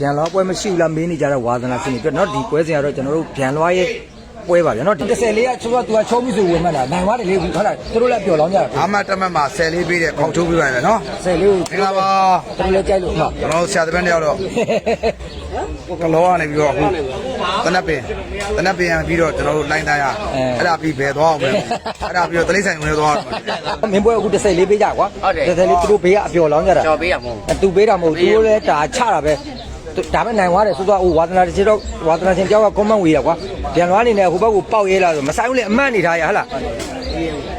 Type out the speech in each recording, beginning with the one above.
ဗျံလွားပွဲမရှိဘူးလားမေးနေကြတဲ့ဝါသနာရှင်တွေအတွက်เนาะဒီပွဲစဉ်ကတော့ကျွန်တော်တို့ဗျံလွားရဲ့ပွဲပါဗျာเนาะဒီ30လေးကချိုးတော့သူကချုံးပြီးဆိုဝင်မှတ်တာနိုင်သွားတယ်လေဟုတ်လားသူတို့လည်းပျော်လောင်းကြတာ အမတ်တမတ်မှာဆယ်လေးပေးတဲ့ခေါက်ထုတ်ပေးပါမယ်နော် 30လေးကို မင်္ဂလာပါ သူတို့လည်းကြိုက်လို့ဟုတ် ကျွန်တော်ဆရာတပည့်တယောက်တော့ကလောကနေပြီးတော့အခုတနက်ပင်တနက်ပင်ရပြီးတော့ကျွန်တော်တို့လိုင်းသားရအဲ့ဒါပြီးဘယ်သွားအောင်ပဲအဲ့ဒါပြီးတော့တလိမ့်ဆိုင်ဝင်သွားအောင် မင်းပွဲအခု30လေးပေးကြကွာ30လေးသူတို့ဘေးကအပျော်လောင်းကြတာ ကျော်ပေးရမဟုတ် အဲသူပေးတာမဟုတ်သူတို့လည်းဒါချတာပဲသူ ဒါပဲနိုင်သွားတယ်ဆိုတော့ဟိုဝါသနာတစ်ချက်တော့ဝါသနာရှင်တယောက်ကကွန်မန့်ဝေးရကွာပြန်လွားနေတယ်ဟိုဘက်ကိုပေါက်ရဲလာဆိုမဆိုင်ဘူးလေအမှတ်နေထားရဟဟလား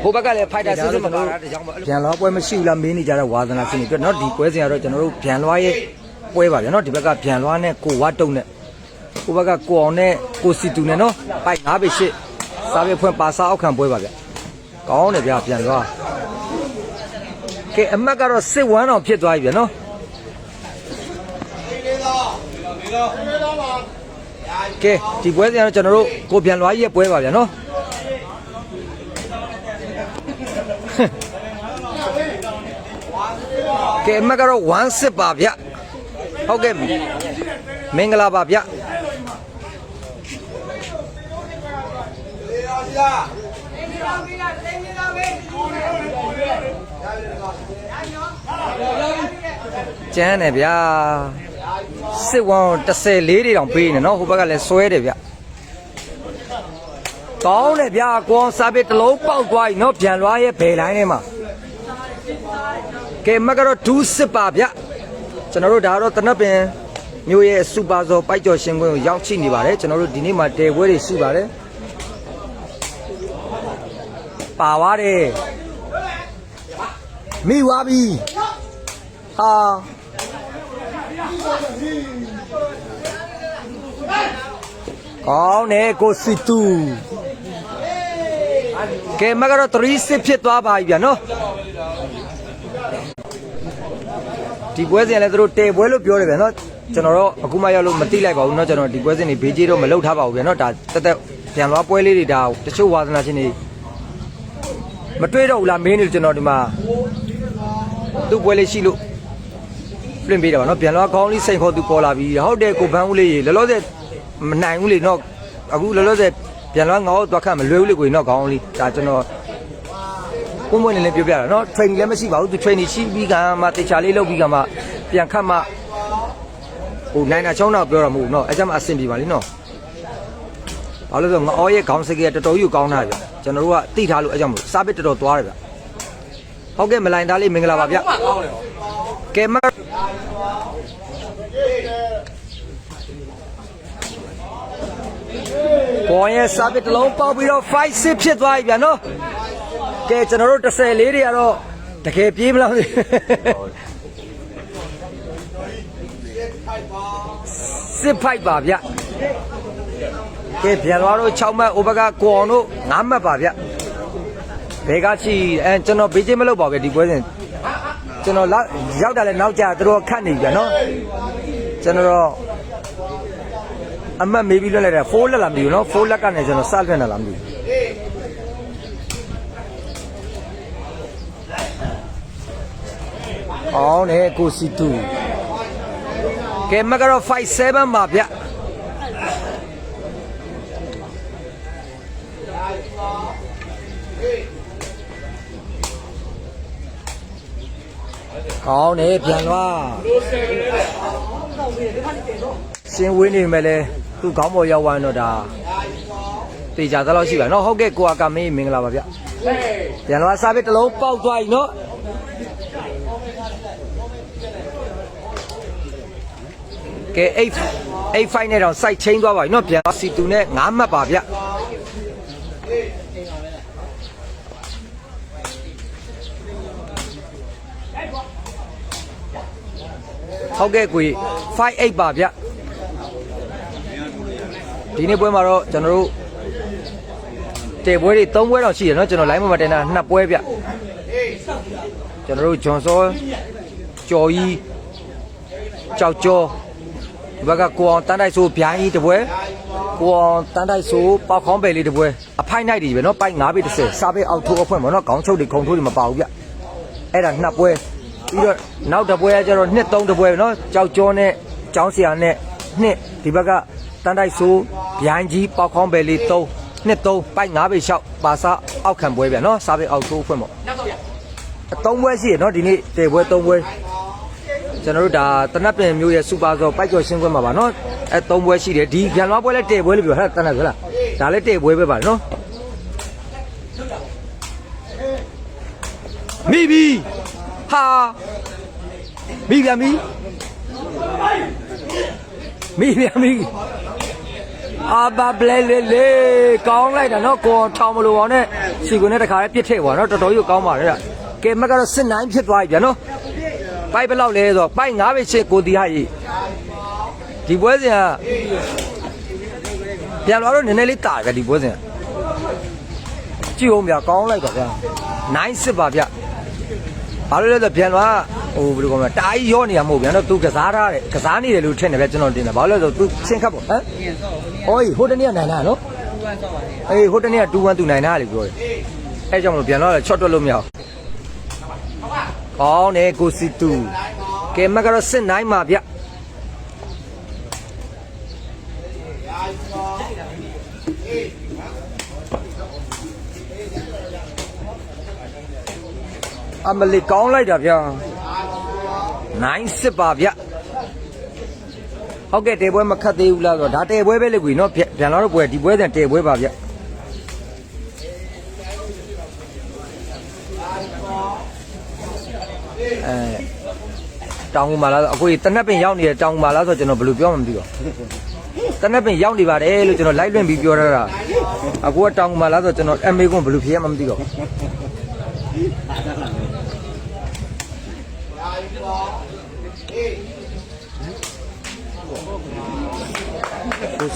ဟိုဘက်ကလည်းဖိုက်တာစစ်စစ်မလို့ပြန်လွားပွဲမရှိဘူးလားမေးနေကြတဲ့ဝါသနာရှင်တွေအတွက်เนาะဒီပွဲစဉ်ကတော့ကျွန်တော်တို့ပြန်လွားရဲ့ပွဲပါဗျာเนาะဒီဘက်ကပြန်လွားနဲ့ကိုဝါတုံနဲ့ဟိုဘက်ကကိုအောင်နဲ့ကိုစီတူနဲ့เนาะပိုက်9ပေ8စားပြဖွင့်ပါစားအောက်ခံပွဲပါဗျာကောင်းတယ်ဗျာပြန်လွားကဲအမတ်ကတော့စစ်ဝမ်းအောင်ဖြစ်သွားပြီဗျာเ ကဲဒီပွဲစဉ်ကတော့ကျွန်တော်တို့ကိုပြန်လွားကြီးရဲ့ပွဲပါဗျာနော်ကဲအမတ်ကတော့1စစ်ပါဗျဟုတ်ကဲ့မင်္ဂလာပါဗျကျန်းတယ်ဗျာ စစ်ဝမ်း30လေးတွေတောင်ပေးနေနော်ဟိုဘက်ကလည်းဆွဲတယ်ဗျကောင်းတယ်ဗျာကွန်စာပစ်တစ်လုံးပေါက်သွားပြီနော်ပြန်လွားရဲ့ဘယ်လိုင်းထဲမှာကဲမကတော့ဒူးစစ်ပါဗျကျွန်တော်တို့ဒါတော့တနပ်ပင်မျိုးရဲ့စူပါဇော်ပိုက်ကျော်ရှင်ကွင်းကိုရောက်ချိနေပါတယ်ကျွန်တော်တို့ဒီနေ့မှာတဲပွဲတွေရှိပါတယ်ပါသွားတယ်မိသွားပြီဟာ ကောင်းတယ်ကိုစီတူကဲမကတော့3စစ်ဖြစ်သွားပါပြီဗျာနော်ဒီပွဲစဉ်လည်းသူတို့တဲပွဲလို့ပြောတယ်ဗျာနော်ကျွန်တော်တော့အခုမှရောက်လို့မသိလိုက်ပါဘူးเนาะကျွန်တော်ဒီပွဲစဉ်တွေဘေးကြီးတော့မလုပ်ထားပါဘူးဗျာနော်ဒါတက်တက်ပြန်လွားပွဲလေးတွေဒါတချို့ဝါသနာရှင်တွေမတွေ့တော့ဘူးလားမင်းတွေကျွန်တော်ဒီမှာသူ့ပွဲလေးရှိလို့လွင့်ပေးတာပါနော်ပြန်လွားကောင်းလေးစိန်ခေါ်သူပေါ်လာပြီဟုတ်တယ်ကိုဘန်းဦးလေးရေလောလောဆယ် မနိုင်ဘူးလေတော့အခုလောလောဆယ်ပြန်လာငါ့ကိုသွားခတ်မလွယ်ဘူးလေကိုနော်ခေါင်းလေးဒါကျွန်တော်ကိုမွေးနေလည်းပြောပြတာနော် train လည်းမရှိပါဘူးသူ train ရှိပြီးကမှတေချာလေးလုပ်ပြီးကမှပြန်ခတ်မှဟိုနိုင်တာချောင်းတော့ပြောတာမဟုတ်ဘူးနော်အဲ့ကြမှာအဆင်ပြေပါလိမ့်နော်ဘာလို့လဲဆိုတော့ငအော်ရဲ့ခေါင်းစကေးကတော်တော်ကြီးကောင်းတာဗျကျွန်တော်တို့ကတိထားလို့အဲ့ကြောင့်မို့စားပစ်တော်တော်သွားတယ်ဗျဟုတ်ကဲ့မလိုင်းသားလေးမင်္ဂလာပါဗျကဲမ ပေါ်ရဲ့စာပစ်တစ်လုံးပေါက်ပြီးတော့5 6ဖြစ်သွားပြီဗျာနော်ကဲကျွန်တော်တို့30လေးတွေကတော့တကယ်ပြေးမလားမသိစစ်ဖိုက်ပါဗျကဲပြန်သွားတော့6မှတ် over ကကိုအောင်တို့9မှတ်ပါဗျဘယ်ကချီအဲကျွန်တော်ဘေးချင်းမလုပ်ပါဘူးဒီပွဲစဉ်ကျွန်တော်လောက်ရောက်တာလဲနောက်ကျသူတို့ခတ်နေပြီဗျာနော်ကျွန်တော်တော့ အမတ်မေးပြီးလွှတ်လိုက်တာ4လက်လာမသိဘူးနော်4လက်ကနေကျွန်တော်စလွှတ်နေလားမသိဘူးအောင်းနေကိုစီတူကဲမကတော့57ပါဗျကောင်းနေပြန်သွားရှင်းဝင်းနေမယ်လဲ သူ့ခေါင်းပေါ်ရောက်သွားရင်တော့ဒါတေချာသလောက်ရှိပါနော်ဟုတ်ကဲ့ကိုအကမင်းမင်္ဂလာပါဗျပြန်သွားစားပဲတစ်လုံးပေါက်သွားပြီနော်ကဲ8 8 5နဲ့တော့ site change သွားပါပြီနော်ပြန်သွားစီတူနဲ့9မှတ်ပါဗျဟုတ်ကဲ့ကို5 8ပါဗျ ဒီနေ့ပွဲမှာတော့ကျွန်တော်တို့တေပွဲတွေ3ပွဲတော့ရှိရနော်ကျွန်တော် line မှာတင်တာ2ပွဲဗျကျွန်တော်တို့ဂျွန်စောကျော်ကြီးကြောက်ကျော်ဒီဘက်ကကိုအောင်တန်းတိုက်ဆိုဗျိုင်းကြီးတစ်ပွဲကိုအောင်တန်းတိုက်ဆိုပေါက်ခေါင်းပယ်လေးတစ်ပွဲအဖိုက်နိုင်တွေပဲနော်ပိုက်9ပေ30စားပဲအောက်ထိုးအဖွင့်ပေါ့နော်ခေါင်းချုပ်တွေခုံထိုးတွေမပါဘူးဗျအဲ့ဒါ2ပွဲပြီးတော့နောက်တစ်ပွဲကကျတော့2 3တစ်ပွဲနော်ကြောက်ကျော်နဲ့ကျောင်းဆရာနဲ့နှစ်ဒီဘက်က တန်တိုက်ဆိုးဗျိုင်းကြီးပေါက်ခေါင်းပဲလေး3နှစ်3ပိုက်9ပေ6ပါစာအောက်ခံပွဲဗျာနော်စားပေအောက်ထိုးဖွင့်ပေါ့အသုံးပွဲရှိရနော်ဒီနေ့တေပွဲ3ပွဲကျွန်တော်တို့ဒါတနက်ပင်မျိုးရဲ့စူပါဆောပိုက်ကျော်ရှင်းပွဲမှာပါနော်အဲ3ပွဲရှိတယ်ဒီပြန်လွှားပွဲလည်းတေပွဲလို့ပြောဟဲ့တနက်ဆိုလားဒါလည်းတေပွဲပဲပါနော်မိပြီဟာမိပြန်ပြီမိပြန်ပြီ အာဘဘလဲလေလေကောင်းလိုက်တာနော်ကိုထောင်မလို့အောင်နဲ့စီကွန်နဲ့တခါလေးပြစ်ထည့်သွားနော်တော်တော်ကြီးကောင်းပါတယ်ကကဲမက်ကတော့စစ်နိုင်ဖြစ်သွားပြီဗျာနော်ပိုက်ဘယ်လောက်လဲဆိုတော့ပိုက်9ပဲချစ်ကိုတီဟာကြီးဒီပွဲစဉ်ကပြန်လာတော့နည်းနည်းလေးတာပဲဒီပွဲစဉ်ကကြည့်အောင်ဗျာကောင်းလိုက်ပါဗျာ9စစ်ပါဗျာဘာလို့လဲဆိုတော့ပြန်လာ ဟိုဘယ်လိုကောင်းလဲတာကြီးရောနေရမဟုတ်ဗျာနော်သူကစားထားတယ်ကစားနေတယ်လို့ထင်တယ်ဗျာကျွန်တော်တင်တယ်ဘာလို့လဲဆိုတော့သူရှင်းခတ်ပေါ့ဟမ်အော်ဟိုတနေ့ကနိုင်တာနော်အေးဟိုတနေ့က2-1သူနိုင်တာလေပြောတယ်အဲကြောင့်မလို့ပြန်လာတော့ချော့တွက်လို့မရဘူးကောင်းတယ်ကိုစီတူကဲမကတော့စစ်နိုင်ပါဗျာအမလီကောင်းလိုက်တာဗျာ နိုင်စစ်ပါဗျာဟုတ်ကဲ့တေပွဲမခတ်သေးဘူးလားဆိုတော့ဒါတေပွဲပဲလေကွေနော်ပြန်ပြန်လာတော့ပွဲဒီပွဲစဉ်တေပွဲပါဗျာအဲတောင်ကူမာလားဆိုအကိုကြီးတနက်ပင်ရောက်နေတဲ့တောင်ကူမာလားဆိုတော့ကျွန်တော်ဘယ်လိုပြောမှမသိတော့တနက်ပင်ရောက်နေပါတယ်လို့ကျွန်တော်လိုက်လွင့်ပြီးပြောရတာအကိုကတောင်ကူမာလားဆိုတော့ကျွန်တော်အမေကွန်းဘယ်လိုဖြေရမှမသိတော့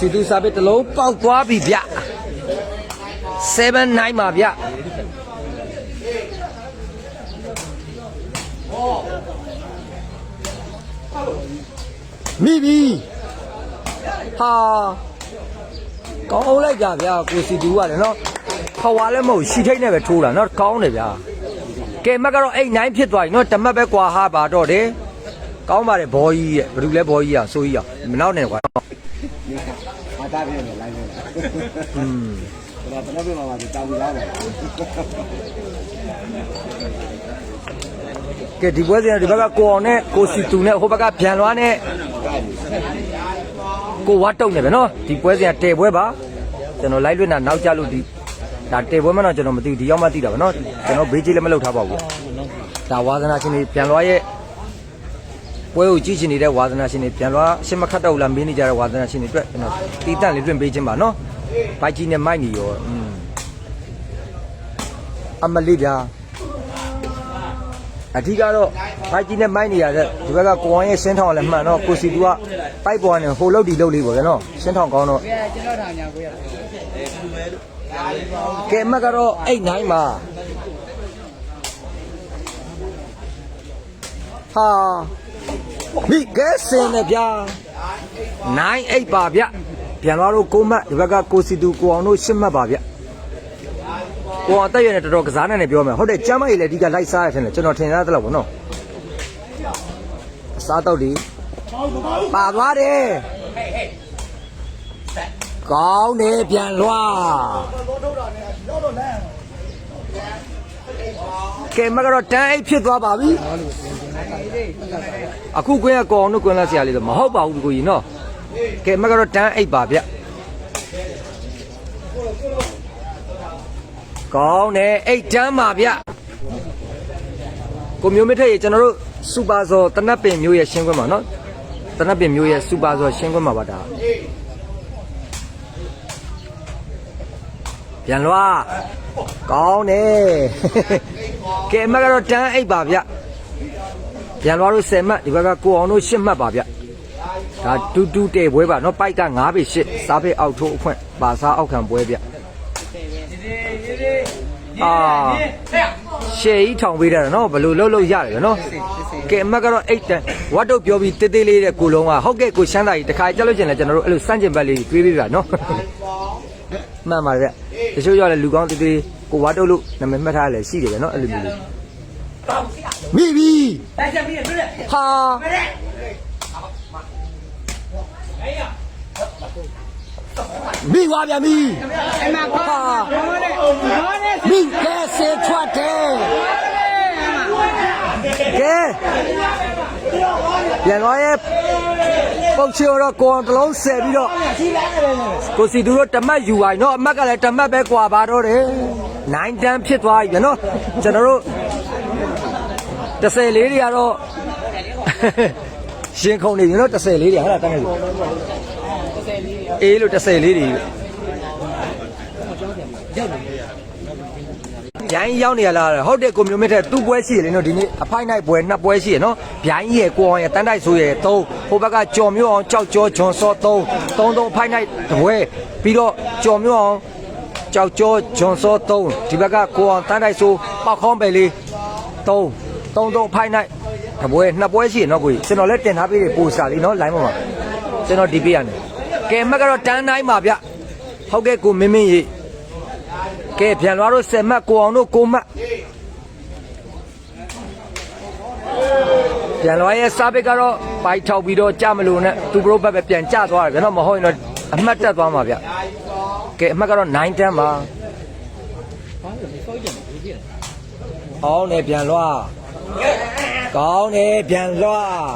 စီတူစာပေတစ်လုံးပေါက်သွားပြီဗျ7 9ပါဗျမိပြီဟာကောင်းလိုက်ကြဗျာကိုစီတူကလည်းနော်ခွာလည်းမဟုတ်ရှီထိတ်နဲ့ပဲထိုးတာနော်ကောင်းတယ်ဗျာကဲမက်ကတော့8 9ဖြစ်သွားပြီနော်တမတ်ပဲကွာဟာပါတော့တယ်ကောင်းပါတယ်ဘောကြီးရဲ့ဘယ်သူလဲဘောကြီးอ่ะဆိုကြီးอ่ะမနောက်နဲ့ကွာ မာတာပြည့်နေလိုက်နေတာอืมဒါတော့ဘယ်မှာမှာတောင်းပြီးသားပါကဲဒီပွဲစဉ်ကဒီဘက်ကကိုအောင်နဲ့ကိုစီတူနဲ့ဟိုဘက်ကပြန်လွားနဲ့ကိုဝါတုံနေပဲနော်ဒီပွဲစဉ်ကတဲပွဲပါကျွန်တော်လိုက်လွတ်တာနောက်ကြလို့ဒီဒါတဲပွဲမတော့ကျွန်တော်မသိဘူးဒီရောက်မှသိတာပါနော်ကျွန်တော်ဘေးကြီးလည်းမလုပ်ထားပါဘူးဒါဝါသနာရှင်တွေပြန်လွားရဲ့ ပွဲကိုကြည့်ချင်နေတဲ့ဝါသနာရှင်တွေပြန်လွားရှင်းမခတ်တော့ဘူးလားမင်းနေကြတဲ့ဝါသနာရှင်တွေအတွက်ကျွန်တော်တီးတန့်လေးလွင့်ပေးခြင်းပါနော်ဘိုက်ကြီးနဲ့မိုက်နေရောอืมအမလေးဗျာအဓိကတော့ဘိုက်ကြီးနဲ့မိုက်နေရတဲ့ဒီဘက်ကကိုအောင်ရဲ့ရှင်းထောင်လည်းမှန်တော့ကိုစီတူကပိုက်ပေါ်နေဟိုလုတ်ဒီလုတ်လေးပေါ့ဗျာနော်ရှင်းထောင်ကောင်းတော့ကျွန်တော်ထားညာကိုရကဲမက်ကတော့အိတ်နိုင်မှာဟာ မိကဲစင်နဲ့ဗျာနိုင်အိတ်ပါဗျပြန်သွားတော့ကိုမတ်ဒီဘက်ကကိုစီတူကိုအောင်တို့ရှင်းမှတ်ပါဗျကိုအောင်တက်ရတဲ့တော်တော်ကစားနေတယ်ပြောမယ်ဟုတ်တယ်ကျမ်းမကြီးလည်းအဓိကလိုက်စားရတဲ့ကျွန်တော်ထင်ရတယ်လို့ဗောနော်အစားတော့ဒီပါသွားတယ်ကောင်းတယ်ပြန်လွှာကဲမကတော့တန်းအိတ်ဖြစ်သွားပါပြီ အခုကွင်းကကောအောင်တို့ကွင်းလက်ဆရာလေးတော့မဟုတ်ပါဘူးကိုကြီးနော်ကဲမကတော့တန်းအိတ်ပါဗျကောင်းတယ်အိတ်တန်းပါဗျကိုမျိုးမထက်ရေကျွန်တော်တို့စူပါဆောတနတ်ပင်မျိုးရဲ့ရှင်းခွင့်ပါနော်တနတ်ပင်မျိုးရဲ့စူပါဆောရှင်းခွင့်ပါပါဒါပြန်လွှာကောင်းတယ်ကဲမကတော့တန်းအိတ်ပါဗျ ပြန်လွှာတို့10မှတ်ဒီဘက်ကကိုအောင်တို့10မှတ်ပါဗျဒါတူတူတဲ့ပွဲပါနော်ပိုက်က9ပေ8စားဖေးအောက်ထိုးအခွင့်ပါစားအောက်ခံပွဲဗျအာရှေးကြီးထောင်ပေးတာနော်ဘယ်လိုလုပ်လို့ရတယ်နော်ကဲအမတ်ကတော့အိတ်တန်ဝတ်တော့ပြောပြီးတေးသေးလေးတဲ့ကိုလုံးကဟုတ်ကဲ့ကိုရှမ်းသားကြီးတခါကြက်လို့ကျင်လဲကျွန်တော်တို့အဲ့လိုစန့်ကျင်ဘက်လေးတွေးပေးပြပါနော်မှန်ပါတယ်ဗျတချို့ရောက်လဲလူကောင်းတေးသေးကိုဝတ်တော့လို့နာမည်မှတ်ထားလဲရှိတယ်ဗျနော်အဲ့လိုမျိုးလေး မိပြီတိုက်ချက်ပြီးတွေ့တယ်ဟာမိသွားပြန်ပြီဟာမိကဲစေထွက်တယ်ကဲပြန်သွားရဲ့ပုတ်ချေတော့ကိုအောင်တလုံးဆယ်ပြီးတော့ကိုစီသူတို့တမတ်ယူပါနော်အမတ်ကလည်းတမတ်ပဲကွာပါတော့တယ်နိုင်တန်းဖြစ်သွားပြီနော်ကျွန်တော်တို့ 30လေးတွေကတော့ရှင်ခုံနေပြီနော်30လေးတွေဟုတ်လားတန်းနေပြီအေးလို့30လေးတွေဗျိုင်းရောက်နေရလားဟုတ်တယ်ကိုမျိုးမင်းတဲ့သူ့ပွဲရှိရလေနော်ဒီနေ့အဖိုက်နိုင်ပွဲနှစ်ပွဲရှိရနော်ဗျိုင်းရဲ့ကိုအောင်ရဲ့တန်းတိုက်ဆိုရဲ့3ဟိုဘက်ကကြော်မျိုးအောင်ကြောက်ကြောဂျွန်စော3 3 3အဖိုက်နိုင်တပွဲပြီးတော့ကြော်မျိုးအောင်ကြောက်ကြောဂျွန်စော3ဒီဘက်ကကိုအောင်တန်းတိုက်ဆိုပေါက်ခေါင်းပဲလေး3 3 3အဖိုက်နိုင်တပွဲနှစ်ပွဲရှိရနော်ကိုကြီးကျွန်တော်လည်းတင်ထားပေးတယ်ပိုစတာလေးနော် line ပေါ်မှာကျွန်တော်ဒီပေးရတယ်ကဲမက်ကတော့တန်းတိုင်းပါဗျဟုတ်ကဲ့ကိုမင်းမင်းကြီးကဲပြန်သွားတော့ဆက်မှတ်ကိုအောင်တို့ကိုမတ်ပြန်သွားရဲ့စားပစ်ကတော့ပိုက်ထောက်ပြီးတော့ကြမလို့နဲ့သူဘရိုဘက်ပဲပြန်ကြသွားတယ်ဗျာနော်မဟုတ်ရင်တော့အမှတ်တက်သွားမှာဗျကဲအမှတ်ကတော့9တန်းပါကောင်းတယ်ပြန်လွှား ကောင်းတယ်ပြန်လွှား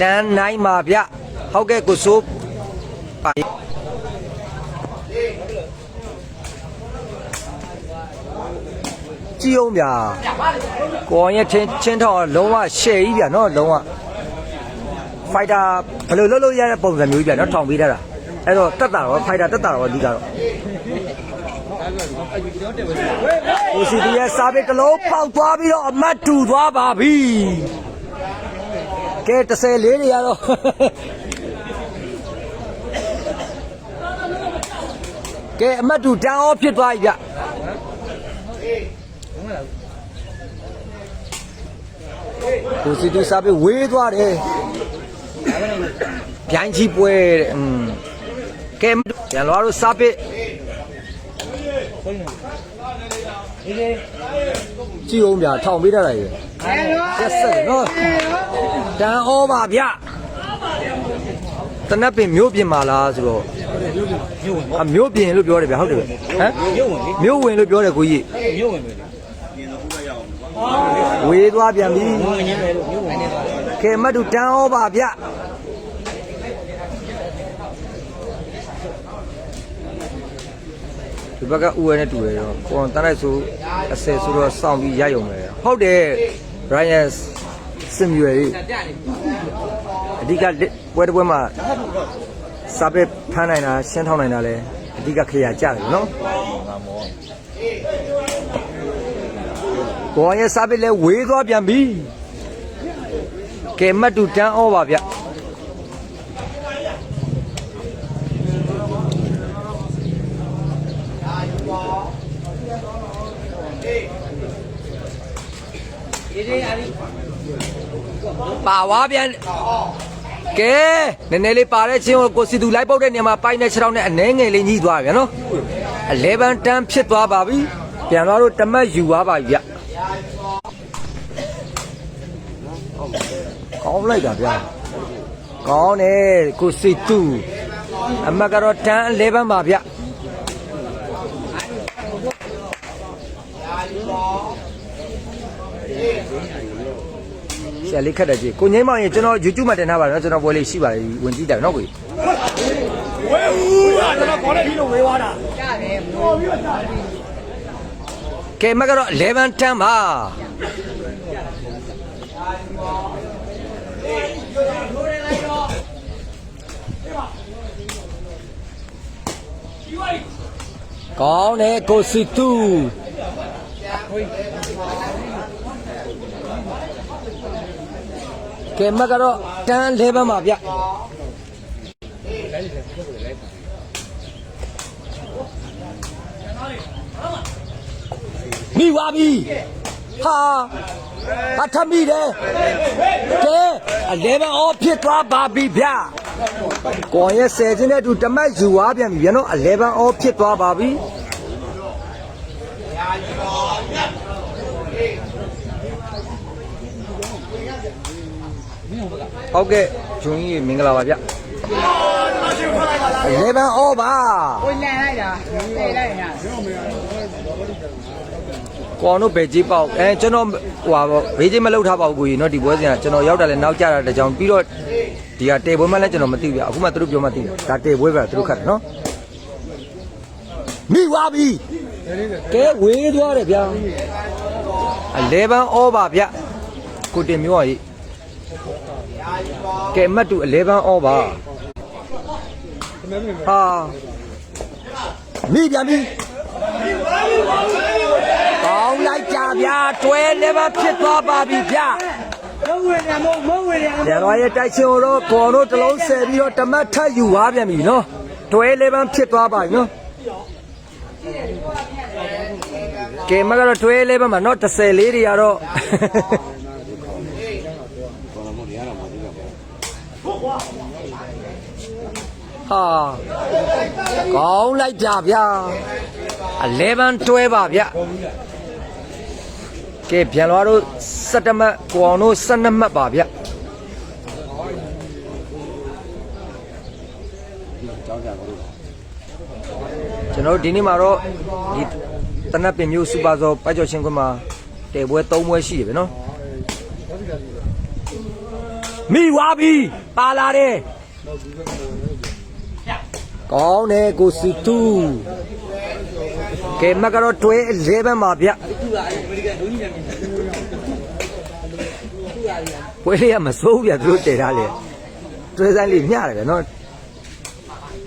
တန်း9ပါဗျဟုတ်ကဲ့ကိုစိုးပါကြည့်အောင်ဗျာကိုအောင်ရဲ့ချင်းချင်းထောက်လုံးဝရှယ်ကြီးဗျာနော်လုံးဝဖိုက်တာဘယ်လိုလုပ်လို့ရတဲ့ပုံစံမျိုးကြီးဗျာနော်ထောင်ပေးထားတာအဲ့တော့တက်တာတော့ဖိုက်တာတက်တာတော့အဓိကတော့ ကိုစီတီရဲ့စားပစ်တစ်လုံးပေါက်သွားပြီးတော့အမတ်တူသွားပါပြီကဲ30လေးတွေရတော့ကဲအမတ်တူတန်းအောဖြစ်သွားပြီဗျကိုစီတူစားပြီးဝေးသွားတယ်ဗျိုင်းကြီးပွဲတဲ့อืมကဲပြန်လာတော့စားပြီး ကြည့်အောင်ဗျာထောင်ပေးတတ်လိုက်ရရက်ဆက်တယ်နော်တန်ဩပါဗျတနပ်ပင်မြို့ပြင်မှာလားဆိုတော့အမြို့ပြင်လို့ပြောတယ်ဗျာဟုတ်တယ်ဟမ်မြို့ဝင်လို့ပြောတယ်ကိုကြီးမြို့ဝင်ပြီဝေးသွားပြန်ပြီဝင်ရင်းပဲလို့မြို့ဝင်နေသွားတယ်ကဲမတ်တူတန်းဩပါဗျ ဒီဘက်ကဥဝဲနဲ့တူတယ်ရောကိုန်တန်းလိုက်ဆိုအစဲဆိုတော့စောင့်ပြီးရရုံပဲဟုတ်တယ် Brian Samuel အဓိကပွဲတစ်ပွဲမှာစာပေဖမ်းနိုင်တာရှင်းထောင်းနိုင်တာလဲအဓိကခရကြတယ်နော်ကိုန်ရဲ့စာပေလဲဝေးသွားပြန်ပြီကဲမတ်တူတန်းဩပါဗျ ပါဝါပြန်ကဲနည်းနည်းလေးပါတဲ့ချင်းကိုကိုစီသူလိုက်ပုတ်တဲ့နေရာမှာပိုက်နဲ့ခြေထောက်နဲ့အနှဲငယ်လေးညှိသွားပြန်နော်11တန်းဖြစ်သွားပါပြီပြန်သွားတော့တမတ်ယူသွားပါပြီဗျကောင်းလိုက်တာဗျာကောင်းတယ်ကိုစီသူအမတ်ကတော့တန်း11ပါဗျ ဆရာလေးခက်တယ်ကြီးကိုငိမ့်မောင်ရင်ကျွန်တော် YouTube မှာတင်ထားပါတော့ကျွန်တော်ပွဲလေးရှိပါလေဝင်ကြည့်တယ်နော်ကိုကဲမကတော့11တန်းပါကောင်းတယ်ကိုစီတူ ကဲမကတော့တန်း11ပါဗျမိပါပြီဟာအထမိတယ်ကဲ11အော်ဖြစ်သွားပါပြီဗျကိုယ်ရဲ့10ချင်းနဲ့အတူတမတ်ယူသွားပြန်ပြီဗျနော်11အော်ဖြစ်သွားပါပြီ ဟုတ်ကဲ့ဂျုံကြီးမင်္ဂလာပါဗျ 11 over ကိုလန်လိုက်တာပြေးလိုက်တာ ကောင်းတို့ပဲကြီးပေါက်အဲကျွန်တော်ဟိုပါဘောဘေးကြီးမလောက်ထားပါဘူးကိုကြီးเนาะဒီပွဲစဉ်ကကျွန်တော်ရောက်တာလဲနောက်ကျတာတကြောင်ပြီးတော့ဒီကတေပွဲမှလည်းကျွန်တော်မသိဘူးအခုမှသူတို့ပြောမှသိတယ်ဒါတေပွဲပဲသူတို့ခတ်တယ်เนาะမိသွားပြီကဲဝေးသွားတယ်ဗျာ11 over ဗျကိုတင်မျိုးကြီး ကဲမတ်တူ11 over ဟာမိပြန်ပြီကောင်းလိုက်ကြဗျာတွဲလည်းမဖြစ်သွားပါပြီဗျာမဝင်ရမမဝင်ရကျန်တော်ရဲ့တိုက်ချင်တော့ကော်တို့တစ်လုံးဆယ်ပြီးတော့တမတ်ထပ်ယူသွားပြန်ပြီနော်တွဲလည်းမဖြစ်သွားပါပြီနော်ကဲမကတော့တွဲလည်းမမှာနော်30လေးတွေကတော့ ဟာကောင်းလိုက်ကြဗျာ11တွဲပါဗျကဲပြန်လာတော့17မှတ်ကိုအောင်တို့12မှတ်ပါဗျကျွန်တော်တို့ဒီနေ့မှာတော့ဒီတနက်ပင်မျိုးစူပါဇော်ပတ်ကျော်ချင်းခွန်းမှာတဲပွဲ3ပွဲရှိရပဲနော် မိဝါပြီပါလာတယ်ကောင်းတယ်ကိုစီတူကဲမကတော့တွဲ11ပါဗျပွဲလေးကမစိုးဗျသူတို့တည်ထားလေတွဲဆိုင်လေးမျှတယ်ဗျနော်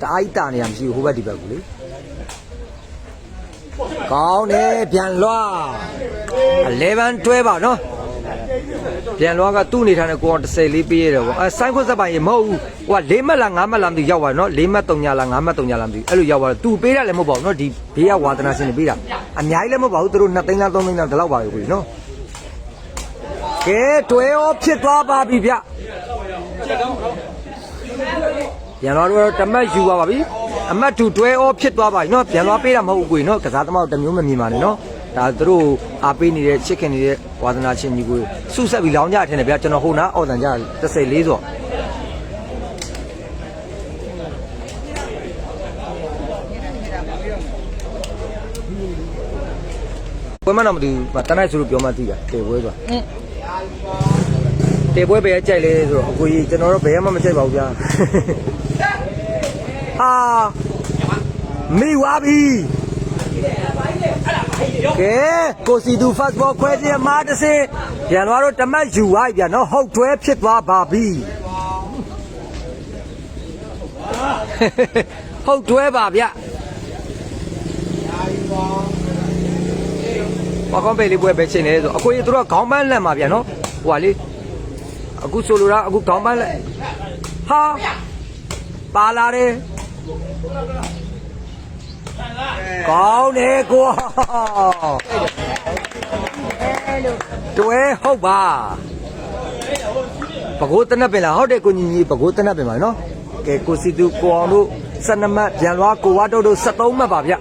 တအားကြီးတာနေရမရှိဘူးဟိုဘက်ဒီဘက်ကလေကောင်းတယ်ပြန်လွှာ11တွဲပါနော် ပြန်လွှာကသူ့အနေထားနဲ့ကိုအောင်30လေးပေးရတယ်ပေါ့အဲဆိုင်းခွတ်စက်ပိုင်ရေမဟုတ်ဘူးဟိုက၄မှတ်လား၅မှတ်လားမသိရောက်ပါနော်၄မှတ်၃ညလား၅မှတ်၃ညလားမသိအဲ့လိုရောက်ပါတော့သူပေးတာလည်းမဟုတ်ပါဘူးနော်ဒီဘေးကဝါသနာရှင်တွေပေးတာအများကြီးလည်းမဟုတ်ပါဘူးသူတို့2သိန်းလား3သိန်းလားဒီလောက်ပါပဲကိုကြီးနော်ကဲတွဲရောဖြစ်သွားပါပြီဗျပြန်တော့တော့တမတ်ယူပါပါပြီအမတ်တူတွဲဩဖြစ်သွားပါပြီနော်ပြန်သွားပေးတာမဟုတ်ဘူးကိုကြီးနော်ကစားသမားတစ်မျိုးမမြင်ပါနဲ့နော် ဒါသူတို့အားပေးနေတဲ့ချစ်ခင်နေတဲ့ဝါသနာရှင်ကြီးကိုစုဆက်ပြီးလောင်းကြထင်တယ်ဗျကျွန်တော်ဟိုနာအော်တန်ကြ34ဆိုဘယ်မှတော့မသိဘူးတနက်ဆိုလို့ပြောမှသိတာတေပွဲဆိုတာတေပွဲပဲကြိုက်လေဆိုတော့အကိုကြီးကျွန်တော်တို့ဘယ်မှမကြိုက်ပါဘူးဗျာဟာမိဝါပြီ ကဲကိုစီတူ first ball ခွဲခြင်းမာတစ်စင်းပြန်သွားတော့တမတ်ယူသွားပြီဗျာနော်ဟုတ်တွဲဖြစ်သွားပါပြီဟုတ်တွဲပါဗျဘာကောင်းပဲလေးပွဲပဲချိန်နေဆိုအကိုကြီးတို့ကခေါင်းပန်းလက်မှာဗျာနော်ဟိုပါလေအခုဆိုလိုတာအခုခေါင်းပန်းလက်ဟာပါလာတယ် ကောင်းတယ်ကိုတွဲဟုတ်ပါပကိုးတနပ်ပင်လားဟုတ်တယ်ကိုညီညီပကိုးတနပ်ပင်ပါနော်ကဲကိုစီတူကိုအောင်တို့12မှတ်ပြန်လွားကိုဝါတို့တို့73မှတ်ပါဗျ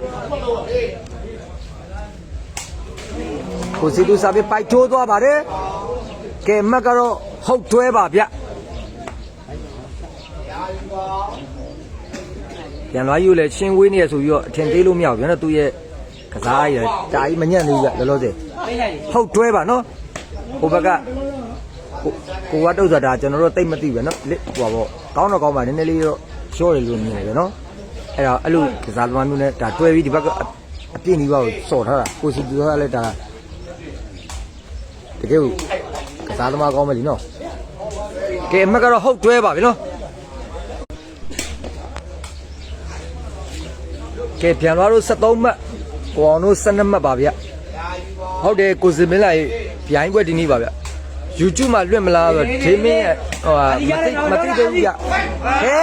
ကိုစီတူစာပေပိုက်ထိုးသွားပါတယ်ကဲမှတ်ကတော့ဟုတ်တွဲပါဗျ ရန်သွားကြီးကိုလည်းချင်းဝေးနေရဆိုပြီးတော့အထင်သေးလို့မရဘူးဗျာနော်သူ့ရဲ့ကစားရတာကြီးမညံ့သေးဘူးဗျလောလောဆယ်ဟုတ်တွဲပါနော်ဟိုဘက်ကကိုကတော့ဆိုတာကျွန်တော်တို့တိတ်မသိပဲနော်ဟိုပါပေါ့ကောင်းတော့ကောင်းပါနည်းနည်းလေးတော့ရှော့တယ်လို့မြင်တယ်ဗျာနော်အဲ့တော့အဲ့လိုကစားသမားမျိုးနဲ့ဒါတွဲပြီးဒီဘက်ကအပြင်းကြီးပါကိုစော်ထားတာကိုစီသူကလည်းဒါတကယ်ကိုကစားသမားကောင်းမလीနော်ကဲအမက်ကတော့ဟုတ်တွဲပါဗျာနော် ကဲပြန်သွားလို့73မှတ်ကိုအောင်တို့12မှတ်ပါဗျဟုတ်တယ်ကိုစင်မင်းလာရေးပြိုင်းပွဲဒီနေ့ပါဗျ YouTube မှာလွတ်မလားဆိုဒေမင်းရဲ့ဟိုဟာမသိမသိသေးဘူးဗျဟဲ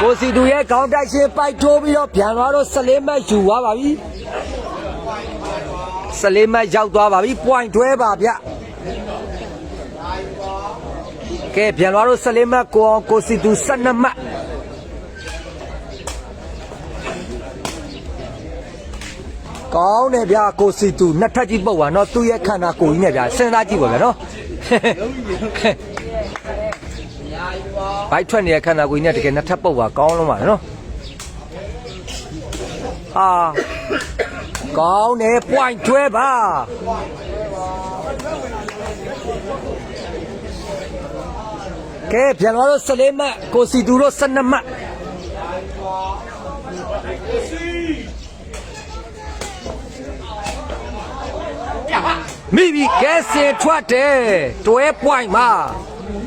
ကိုစီတူရဲ့ခေါင်းတိုက်ရှင်ပိုက်ထိုးပြီးတော့ပြန်သွားတော့14မှတ်ယူသွားပါပြီ14မှတ်ရောက်သွားပါပြီ point တွဲပါဗျကဲပြန်သွားတော့14မှတ်ကိုအောင်ကိုစီတူ12မှတ် ကောင်းတယ်ဗျာကိုစီတူနှစ်ထပ်ကြီးပုတ်ပါနော်သူ့ရဲ့ခန္ဓာကိုယ်ကြီးနဲ့ဗျာစဉ်းစားကြည့်ပါဗျာနော်ဘိုက်ထွက်နေတဲ့ခန္ဓာကိုယ်ကြီးနဲ့တကယ်နှစ်ထပ်ပုတ်ပါကောင်းလုံးပါနော်ဟာကောင်းတယ် point ကျွဲပါကဲပြန်လာတော့14မှတ်ကိုစီတူတော့12မှတ် မိပြီကဲစင်ထွက်တယ်တွဲ point မှာ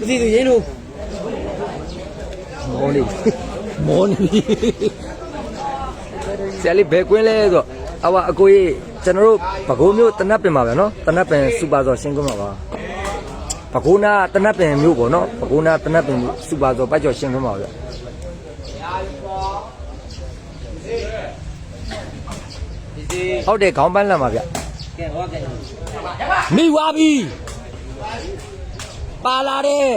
ဒီသူရင်းလို့မောနေမောနေဆရာလေးဘယ်ကွင်းလဲဆိုတော့အဝအကိုကြီးကျွန်တော်တို့ဘကိုးမျိုးတနပ်ပင်ပါဗျာနော်တနပ်ပင်စူပါဆိုရှင်းကွင်းပါပါဘကိုးနာတနပ်ပင်မျိုးပေါ့နော်ဘကိုးနာတနပ်ပင်မျိုးစူပါဆိုပတ်ကျော်ရှင်းကွင်းပါဗျာဟုတ်တယ်ခေါင်းပန်းလန့်ပါဗျာကဲဟောကဲ မိဝါပြီပါလာတယ်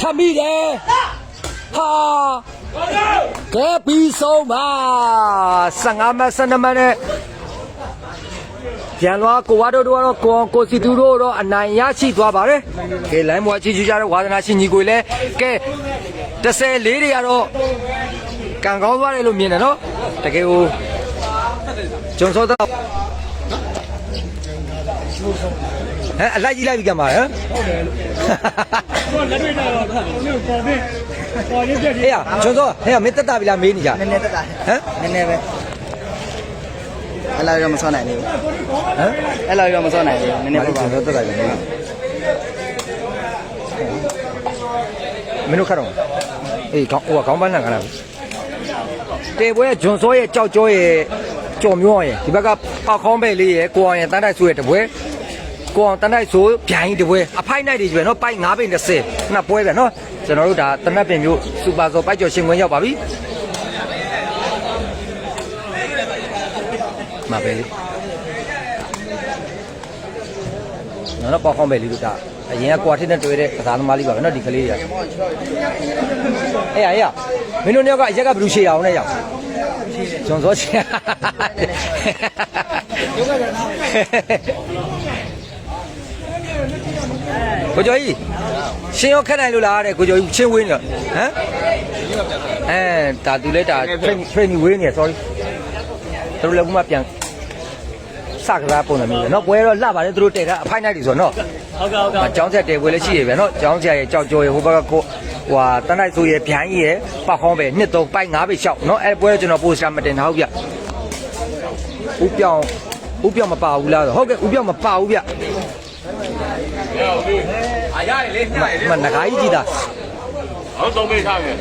ထမိတယ်ဟာကဲပြီးဆုံးပါ15မ12မနဲ့ပြန်လွားကိုဝါတို့တို့ကတော့ကိုအောင်ကိုစီတူတို့တော့အနိုင်ရရှိသွားပါတယ်ကဲလိုင်းဘွားချီချူကြတဲ့ဝါသနာရှင်ညီကိုလည်းကဲ30လေးတွေကတော့ကံကောင်းသွားတယ်လို့မြင်တယ်နော်တကယ်ကို ကျွန်တော်တော့ဟမ်အလိုက်ကြီးလိုက်ပြီကမှာဟမ်တော့လက်တွေ့တော့တော့ပေါ်နေပေါ်နေပေါ်ရင်းပြည့်အေးရကျွန်တော်ဟဲ့မင်းတက်တာပြီလားမေးနေကြနည်းနည်းတက်တာဟမ်နည်းနည်းပဲအဲ့လောက်တော့မစောနိုင်သေးဘူးဟမ်အဲ့လောက်တော့မစောနိုင်သေးဘူးနည်းနည်းပဲပါကျွန်တော်တက်တာပြီမေးမင်းတို့ခတ်တော့အေးကောင်းဟိုကခေါင်းပန်းလန်ခါလာပြီတေပွဲဂျွန်စောရဲ့ကြောက်ကြောရဲ့ ကြော်မျိုးရဲ့ဒီဘက်ကပေါက်ခေါင်းပဲလေးရဲ့ကိုအောင်ရဲ့တန်းတိုက်ဆူရဲ့တပွဲကိုအောင်တန်းတိုက်ဆူဗျိုင်းတပွဲအဖိုက်နိုင်တွေကြီးပဲနော်ပိုက်9ပိန်30နှစ်ပွဲပဲနော်ကျွန်တော်တို့ဒါတနက်ပင်မျိုးစူပါစောပိုက်ကျော်ရှင်ခွင်းရောက်ပါပြီမှာပဲလေနော်တော့ပေါက်ခေါင်းပဲလေးတို့ဒါအရင်ကကွာထစ်နဲ့တွေ့တဲ့ကစားသမားလေးပါပဲနော်ဒီကလေးတွေကအေးရအေးရမင်းတို့နှစ်ယောက်ကအရက်ကဘယ်လိုရှေ့အောင်လဲရောက် ဂျွန်စောချင်ကိုကျော်ကြီးရှင်ရောခက်နိုင်လို့လားတဲ့ကိုကျော်ကြီးချင်းဝင်းနေဟမ်အဲဒါသူလဲဒါ train train ဝင်းနေ sorry သူတို့လည်းခုမှပြန် စကစားပုံစံမျိုးပဲเนาะပွဲတော့လှပါတယ်သူတို့တဲတာအဖိုင်နိုင်တယ်ဆိုတော့เนาะဟုတ်ကဲ့ဟုတ်ကဲ့ကျောင်းဆက်တဲပွဲလည်းရှိရပဲเนาะကျောင်းဆရာရဲ့ကြောက်ကြော်ရဲ့ဟိုဘက်ကကိုဟွာတန်းလိုက်ဆိုရဲ့ဗျိုင်းရဲ့ပတ်ဟောင်းပဲနှစ်သုံးပိုက်ငါးပဲရှောက်เนาะအဲ့ပွဲကျွန်တော်ပိုစတာမတင်တော့ဘူးဗျဦးပြောင်းဦးပြောင်းမပါဘူးလားဆိုဟုတ်ကဲ့ဦးပြောင်းမပါဘူးဗျအာရလေညရလေမနဂါကြီးကြည်တာဟုတ်သုံးပေးထားပြီ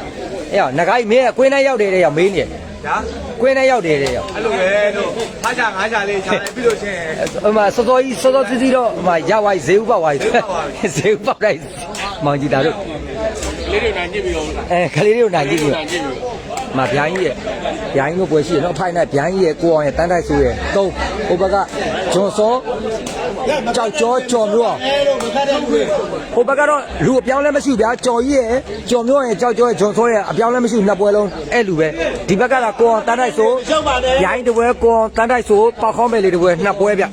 အဲ့ငါးကြီးမင်းကကွင်းထဲရောက်တယ်တဲ့ရောက်မင်းနေတယ် ညာကွင်းထဲရောက်တယ်တဲ့ရောက်အဲ့လိုပဲလို့ဖားချငါးချလေးချလိုက်ပြီးလို့ချင်းဟိုမှာစောစောကြီးစောစောစီးစီးတော့ဟိုမှာရဝိုင်းဈေးဥပောက်ဝိုင်းဈေးဥပောက်တိုင်းမောင်ကြီးတာတို့လေးတွေနိုင်ကြည့်ပြီးတော့အဲခလေးတွေကိုနိုင်ကြည့်ပြီနိုင်ကြည့်ပြီးမဗျိုင်းကြီးရဲ့ဗျိုင်းတို့ပွဲရှိရနော်အဖိုင်နဲ့ဗျိုင်းကြီးရဲ့ကိုအောင်ရဲ့တန်းတိုက်ဆိုရဲ့သုံးဟိုဘက်ကဂျွန်စော ကြောက်ကြောကြော်မျိုးအောင်ဟိုဘက်ကတော့လူအပြောင်းလဲမရှိဘူးဗျာကြော်ကြီးရဲ့ကြော်မျိုးရဲ့ကြောက်ကြောရဲ့ဂျွန်စောရဲ့အပြောင်းလဲမရှိဘူးနှစ်ပွဲလုံးအဲ့လူပဲဒီဘက်ကကကိုအောင်တန်းတိုက်ဆိုဗျိုင်းတစ်ပွဲကိုအောင်တန်းတိုက်ဆိုပေါက်ခေါင်းပဲလေးတစ်ပွဲနှစ်ပွဲဗျ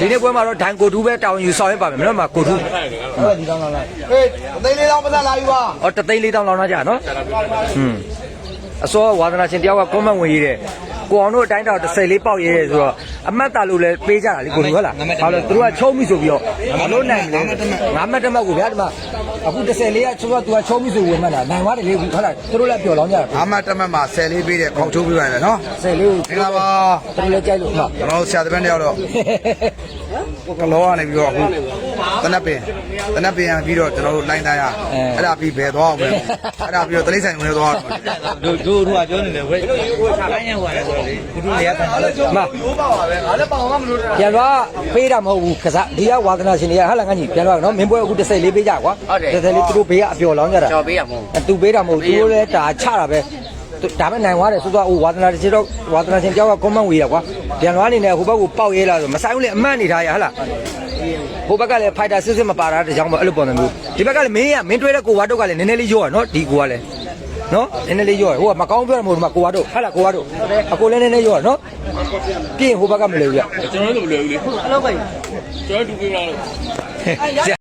ဒီနေ့ပွဲမှာတော့ဒိုင်ကိုတူးပဲတောင်းယူဆောင်ရပါမယ်မနော်မှာကိုတူးဟုတ်ဒီကောင်းလားဟေးအသိလေးတော့ပတ်သက်လာပြီပါ။အော်တသိန်းလေးတောင်းလောင်းလာကြနော်။ဟွန်းအစောဝါသနာရှင်တယောက်ကကွန်မန့်ဝင်ရေးတဲ့ ကိုအောင်တို့အတိုင်းတော့30လေးပေါက်ရေးတယ်ဆိုတော့အမတ်တာလို့လည်းပေးကြတာလေကိုလူဟုတ်လား။ဘာလို့သူတို့ကချုံးပြီဆိုပြီးတော့မလို့နိုင်မလဲ။ငါမတ်တမတ်ကိုဗျာဒီမှာအခု30လေးကသူကသူကချုံးပြီဆိုဝင်မှတ်တာနိုင်သွားတယ်လေဟုတ်လားသူတို့လည်းပျော်လောင်းကြတာအာမတမတ်မှာဆယ်လေးပေးတဲ့ခေါင်းချိုးပေးရတယ်နော်30လေးကိုမင်္ဂလာပါသူတို့လည်းကြိုက်လို့ဟုတ်ကျွန်တော်ဆရာတပည့်တယောက်တော့ကလောကနေပြီးတော့အခု တနပ်ပင်တနပ်ပင်ရပြီးတော့ကျွန်တော်တို့လိုင်းသားရအဲ့ဒါပြီးဘယ်သွားအောင်လဲအဲ့ဒါပြီးတော့တလိမ့်ဆိုင်ဝင်သွားအောင်တို့တို့တို့ကပြောနေတယ်ဝဲတိုင်းရဟွာတယ်ဆိုတော့လေကုတို့တွေကခံလို့မရိုးပါပါပဲငါလည်းပါအောင်မလို့ပြန်တော့ပေးတာမဟုတ်ဘူးကစားဒီကဝါသနာရှင်တွေကဟာလာငါကြီးပြန်တော့နော်မင်းပွဲအခု30လေးပေးကြကွာ30လေးသူတို့ဘေးကအပျော်လောင်းကြတာကြော်ပေးရမဟုတ်အတူပေးတာမဟုတ်သူတို့လည်းဒါချတာပဲသူဒါပဲနိုင်သွားတယ်ဆိုတော့ဟိုဝါသနာတစ်ချက်တော့ဝါသနာရှင်ကြောက်ကကွန်မန့်ဝေးရကွာပြန်သွားနေတယ်ဟိုဘက်ကိုပေါက်ရဲလာဆိုမဆိုင်ဘူးလေအမှန်နေထားရဟဟလား ဟိုဘက်ကလည်းဖိုက်တာစစ်စစ်မပါတာတကြောင်ပဲအဲ့လိုပုံစံမျိုးဒီဘက်ကလည်းမင်းကမင်းတွဲတဲ့ကိုဝါတော့ကလည်းနည်းနည်းလေးရော့ရနော်ဒီကိုကလည်းနော်နည်းနည်းလေးရော့ရဟိုကမကောင်းပြောရမလို့ဒီမှာကိုဝါတော့ဟဟလားကိုဝါတော့အကိုလည်းနည်းနည်းရော့ရနော်ပြင်ဟိုဘက်ကမလဲဘူးရကျွန်တော်တို့မလွယ်ဘူးလေအဲ့လိုပဲကျွန်တော်တူပေးလာလို့